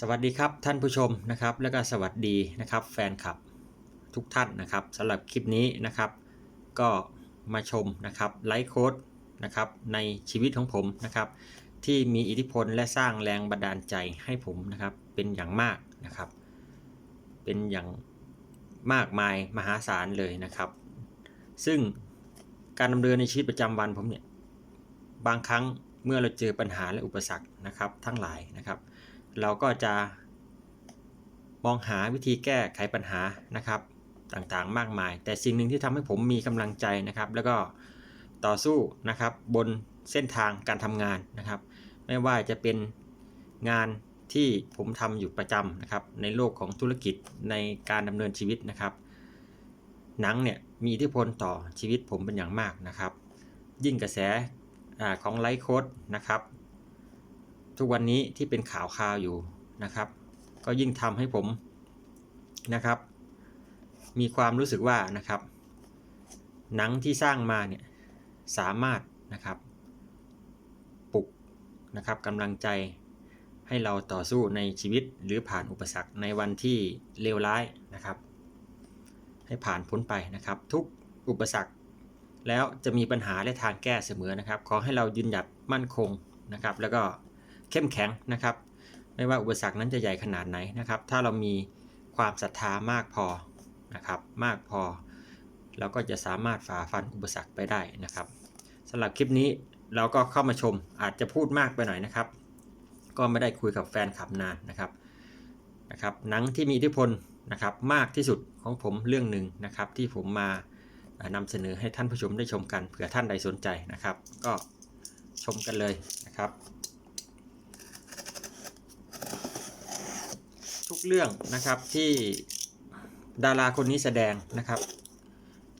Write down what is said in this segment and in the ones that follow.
สวัสดีครับท่านผู้ชมนะครับแล้วก็สวัสดีนะครับแฟนคลับทุกท่านนะครับสำหรับคลิปนี้นะครับ ก็มาชมนะครับไลฟ์โค้ดนะครับในชีวิตของผมนะครับ ที่มีอิทธิพลและสร้างแรงบันดาลใจให้ผมนะครับเป็นอย่างมากนะครับ เป็นอย่างมากมายมหาศาลเลยนะครับ ซึ่งการดำเนินในชีวิตประจำวันผมเนี่ยบางครั้งเมื่อเราเจอปัญหาและอุปสรรคนะครับทั้งหลายนะครับ เราก็จะมองหาวิธีแก้ไขปัญหานะครับต่างๆ มากมาย แต่สิ่งหนึ่งที่ทำให้ผมมีกำลังใจนะครับ แล้วก็ต่อสู้นะครับบนเส้นทางการทำงานนะครับ ไม่ว่าจะเป็นงานที่ผมทำอยู่ประจำนะครับ ในโลกของธุรกิจในการดำเนินชีวิตนะครับ หนังเนี่ยมีอิทธิพลต่อชีวิตผมเป็นอย่างมากนะครับ ยิ่งกระแสอของไลฟ์โค้ดนะครับ ทุกวันนี้ที่เป็นข่าวข่าวอยู่นะครับ ก็ยิ่งทำให้ผมนะครับ มีความรู้สึกว่านะครับ หนังที่สร้างมาเนี่ยสามารถนะครับปลุกนะครับกำลังใจให้เราต่อสู้ในชีวิตหรือผ่านอุปสรรคในวันที่เลวร้ายนะครับ ให้ผ่านพ้นไปนะครับ ทุกอุปสรรคแล้วจะมีปัญหาและทางแก้เสมอนะครับ ขอให้เรายืนหยัดมั่นคงนะครับ แล้วก็ เข้มแข็งนะครับ ไม่ว่าอุปสรรคนั้นจะใหญ่ขนาดไหนนะครับ ถ้าเรามีความศรัทธามากพอนะครับ มากพอ เราก็จะสามารถฝ่าฟันอุปสรรคไปได้นะครับสำหรับคลิปนี้เราก็เข้ามาชมอาจจะพูดมากไปหน่อยนะครับ ก็ไม่ได้คุยกับแฟนคลับนานนะครับนะครับหนังที่มีอิทธิพลนะครับมากที่สุดของผมเรื่องหนึ่งนะครับ ที่ผมมานำเสนอให้ท่านผู้ชมได้ชมกันเผื่อท่านใดสนใจนะครับ ก็ชมกันเลยนะครับ ทุกเรื่องนะครับที่ดาราคนนี้แสดงนะครับ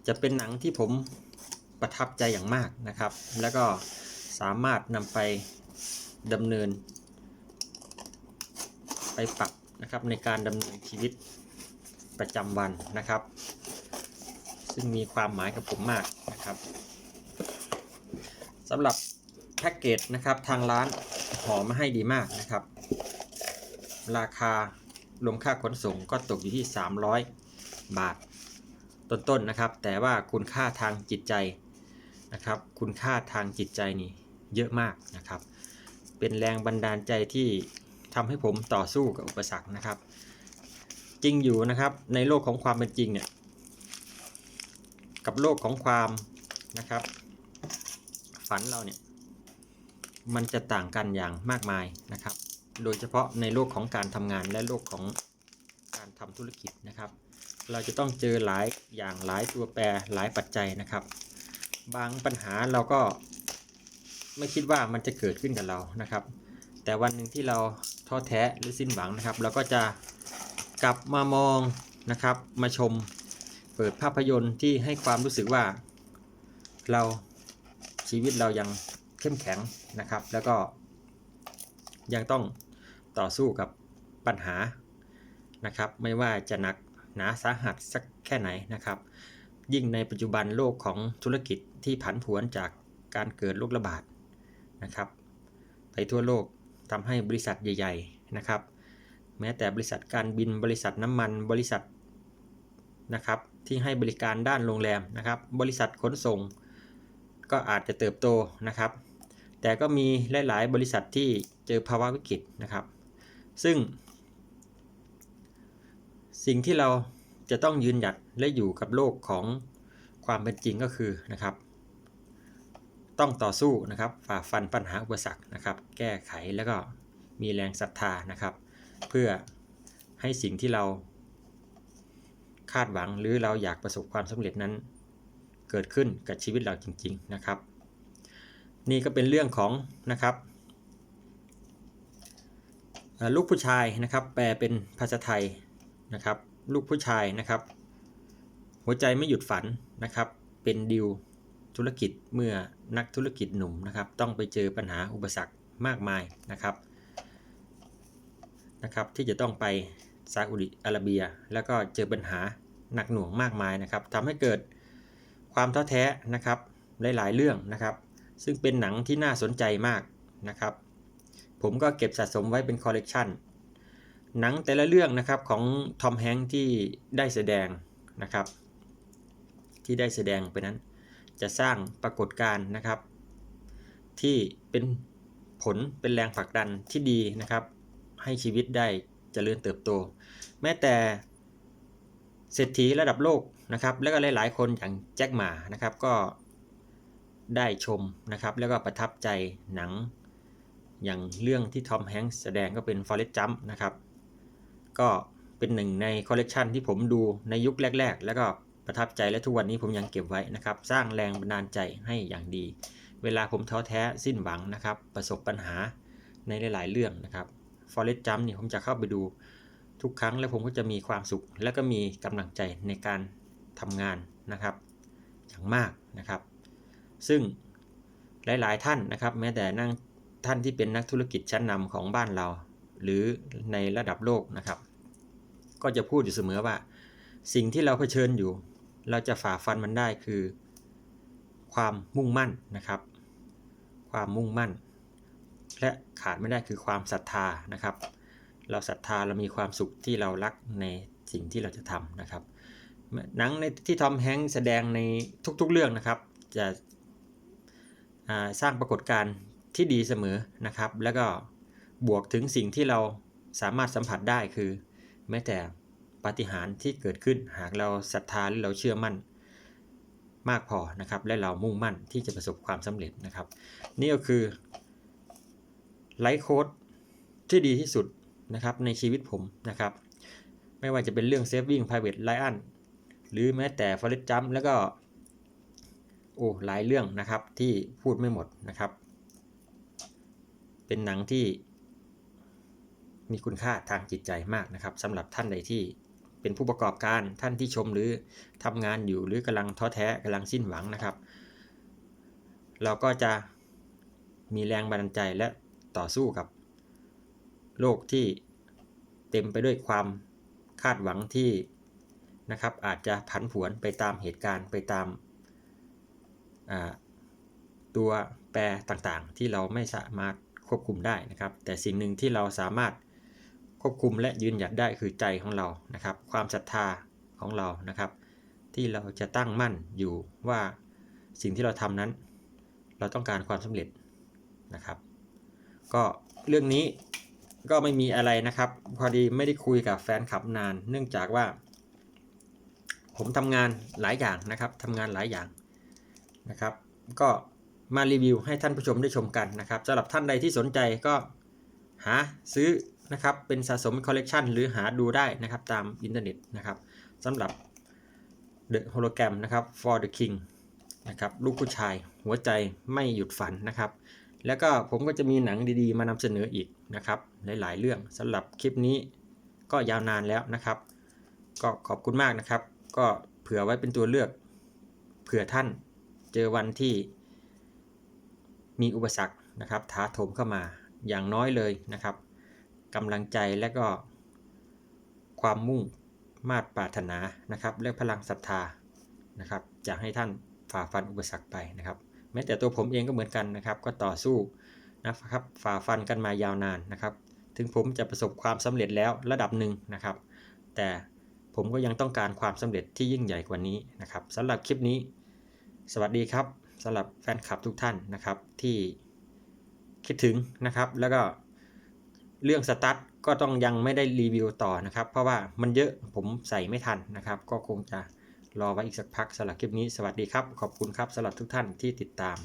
จะเป็นหนังที่ผมประทับใจอย่างมากนะครับ แล้วก็สามารถนำไปดำเนิน ไปปรับนะครับในการดำเนินชีวิตประจำวันนะครับ ซึ่งมีความหมายกับผมมากนะครับสำหรับแพ็กเกจนะครับทางร้านหอมาให้ดีมากนะครับ ราคา รวมค่าขนส่งก็ตกอยู่ที่ 300 บาท ต้นๆนะครับ แต่ว่าคุณค่าทางจิตใจนะครับ คุณค่าทางจิตใจนี่เยอะมากนะครับ เป็นแรงบันดาลใจที่ทำให้ผมต่อสู้กับอุปสรรคนะครับ จริงอยู่นะครับในโลกของความเป็นจริงเนี่ยกับโลกของความนะครับ ฝันเราเนี่ยมันจะต่างกันอย่างมากมายนะครับ โดยเฉพาะในโลกของการทำงานและโลกของการทำธุรกิจนะครับ เราจะต้องเจอหลายอย่างหลายตัวแปรหลายปัจจัยนะครับ บางปัญหาเราก็ไม่คิดว่ามันจะเกิดขึ้นกับเรานะครับ แต่วันหนึ่งที่เราท้อแท้หรือสิ้นหวังนะครับ เราก็จะกลับมามองนะครับ มาชมเปิดภาพยนตร์ที่ให้ความรู้สึกว่า เราชีวิตเรายังเข้มแข็งนะครับ แล้วก็ยังต้อง ต่อสู้กับปัญหานะครับ ไม่ว่าจะหนักหนาสาหัสสักแค่ไหนนะครับ ยิ่งในปัจจุบันโลกของธุรกิจที่ผันผวนจากการเกิดโรคระบาดนะครับ ไปทั่วโลกทำให้บริษัทใหญ่ ๆนะครับ แม้แต่บริษัทการบินบริษัทน้ำมันบริษัทนะครับที่ให้บริการด้านโรงแรมนะครับ บริษัทขนส่ง ก็อาจจะเติบโตนะครับ แต่ก็มีหลาย ๆ บริษัทที่เจอภาวะวิกฤตนะครับ ซึ่ง สิ่งที่เราจะต้องยืนหยัดและอยู่กับโลกของความเป็นจริงก็คือนะครับ ต้องต่อสู้นะครับฝ่าฟันปัญหาอุปสรรคนะครับ แก้ไขแล้วก็มีแรงศรัทธานะครับ เพื่อให้สิ่งที่เราคาดหวังหรือเราอยากประสบความสำเร็จนั้น เกิดขึ้นกับชีวิตเราจริง ๆนะครับ นี่ก็เป็นเรื่องของนะครับ ลูกผู้ชายนะครับ แปลเป็นภาษาไทยนะครับ ลูกผู้ชายนะครับ หัวใจไม่หยุดฝันนะครับ เป็นดิวธุรกิจเมื่อนักธุรกิจหนุ่มนะครับ ต้องไปเจอปัญหาอุปสรรคมากมายนะครับนะครับที่จะต้องไปซาอุดิอาระเบีย แล้วก็เจอปัญหาหนักหน่วงมากมายนะครับทำให้เกิดความท้อแท้นะครับหลายๆเรื่องนะครับ ซึ่งเป็นหนังที่น่าสนใจมากนะครับ ผมก็เก็บสะสมไว้เป็นคอลเลกชันหนังแต่ละเรื่องนะครับของทอมแฮงค์ที่ได้แสดงนะครับ ที่ได้แสดงไปนั้น จะสร้างปรากฏการณ์นะครับ ที่เป็นผลเป็นแรงผลักดันที่ดีนะครับ ให้ชีวิตได้เจริญเติบโต แม้แต่เศรษฐีระดับโลกนะครับ แล้วก็หลาย ๆ คนอย่างแจ็คหมานะครับก็ได้ชมนะครับ แล้วก็ประทับใจหนัง อย่างเรื่องที่ทอมแฮงค์แสดงก็เป็น Forrest Jump นะครับ ก็เป็นหนึ่งในคอลเลกชันที่ผมดูในยุคแรก ๆ แล้วก็ประทับใจและทุกวันนี้ผมยังเก็บไว้นะครับ สร้างแรงบันดาลใจให้อย่างดี เวลาผมท้อแท้สิ้นหวังนะครับ ประสบปัญหาในหลาย ๆ เรื่องนะครับ Forrest Jump นี่ผมจะเข้าไปดูทุกครั้งแล้วผมก็จะมีความสุข และก็มีกำลังใจในการทำงานนะครับอย่างมากนะครับ ซึ่งหลาย ๆ ท่านนะครับ แม้แต่นั่ง ท่านที่เป็นนักธุรกิจชั้นนำของบ้านเรา หรือในระดับโลกนะครับ ก็จะพูดอยู่เสมอว่า สิ่งที่เราเผชิญอยู่ เราจะฝ่าฟันมันได้คือ ความมุ่งมั่นนะครับ ความมุ่งมั่น และขาดไม่ได้คือความศรัทธานะครับ เราศรัทธาเรามีความสุขที่เรารักในสิ่งที่เราจะทำนะครับหนังในที่ทอมแฮงค์แสดงในทุกๆเรื่องนะครับ จะสร้างปรากฏการณ์ ที่ดีเสมอนะครับ แล้วก็บวกถึงสิ่งที่เราสามารถสัมผัสได้คือ แม้แต่ปาฏิหาริย์ที่เกิดขึ้นหากเราศรัทธาหรือเราเชื่อมั่นมากพอนะครับ และเรามุ่งมั่นที่จะประสบความสำเร็จนะครับ นี่ก็คือไลฟ์โค้ดที่ดีที่สุดนะครับในชีวิตผมนะครับ ไม่ว่าจะเป็นเรื่อง Saving Private Ryan หรือแม้แต่ Forest Jump แล้วก็โอ้หลายเรื่องนะครับที่พูดไม่หมดนะครับ เป็นหนังที่มีคุณค่าทางจิตใจมากนะครับสำหรับท่านใดที่เป็นผู้ประกอบการท่านที่ชมหรือทำงานอยู่หรือกำลังท้อแท้กำลังสิ้นหวังนะครับ เราก็จะมีแรงบันดาลใจและต่อสู้กับ โลกที่เต็มไปด้วยความคาดหวังที่นะครับอาจจะผันผวนไปตามเหตุการณ์ไปตามตัวแปรต่างๆ ที่เราไม่สามารถ ควบคุมได้นะครับ แต่สิ่งหนึ่งที่เราสามารถควบคุมและยืนหยัดได้คือใจของเรานะครับ ความศรัทธาของเรานะครับ ที่เราจะตั้งมั่นอยู่ว่าสิ่งที่เราทำนั้น เราต้องการความสำเร็จนะครับ ก็เรื่องนี้ก็ไม่มีอะไรนะครับ พอดีไม่ได้คุยกับแฟนคลับนาน เนื่องจากว่า ผมทำงานหลายอย่างนะครับทำงานหลายอย่างนะครับ ก็ มารีวิวให้ท่านผู้ชมได้ชมกันนะครับสำหรับท่านใดที่สนใจก็หาซื้อนะครับเป็นสะสมคอลเลกชันหรือหาดูได้นะครับตามอินเทอร์เน็ตนะครับสำหรับ The Hologram นะครับ for the King นะครับลูกผู้ชายหัวใจไม่หยุดฝันนะครับ แล้วก็ผมก็จะมีหนังดีๆ มานำเสนออีกนะครับหลายๆเรื่องสำหรับคลิปนี้ก็ยาวนานแล้วนะครับ ก็ขอบคุณมากนะครับ ก็เผื่อไว้เป็นตัวเลือก เผื่อท่านเจอวันที่ มีอุปสรรคนะครับท้าโถมเข้ามาอย่างน้อยเลยนะครับกำลังใจและก็ ความมุ่งมาดปรารถนานะครับ และพลังศรัทธานะครับ จะให้ท่านฝ่าฟันอุปสรรคไปนะครับ แม้แต่ตัวผมเองก็เหมือนกันนะครับ ก็ต่อสู้นะครับฝ่าฟันกันมายาวนานนะครับ ถึงผมจะประสบความสำเร็จแล้วระดับหนึ่งนะครับ แต่ผมก็ยังต้องการความสำเร็จที่ยิ่งใหญ่กว่านี้นะครับสำหรับคลิปนี้ สวัสดีครับ สำหรับแฟนคลับทุกท่านนะครับที่คิดถึงนะครับ แล้วก็เรื่องสตาร์ทก็ต้องยังไม่ได้รีวิวต่อนะครับ เพราะว่ามันเยอะผมใส่ไม่ทันนะครับ ก็คงจะรอไว้อีกสักพักสำหรับคลิปนี้สวัสดีครับ ขอบคุณครับสำหรับทุกท่านที่ติดตาม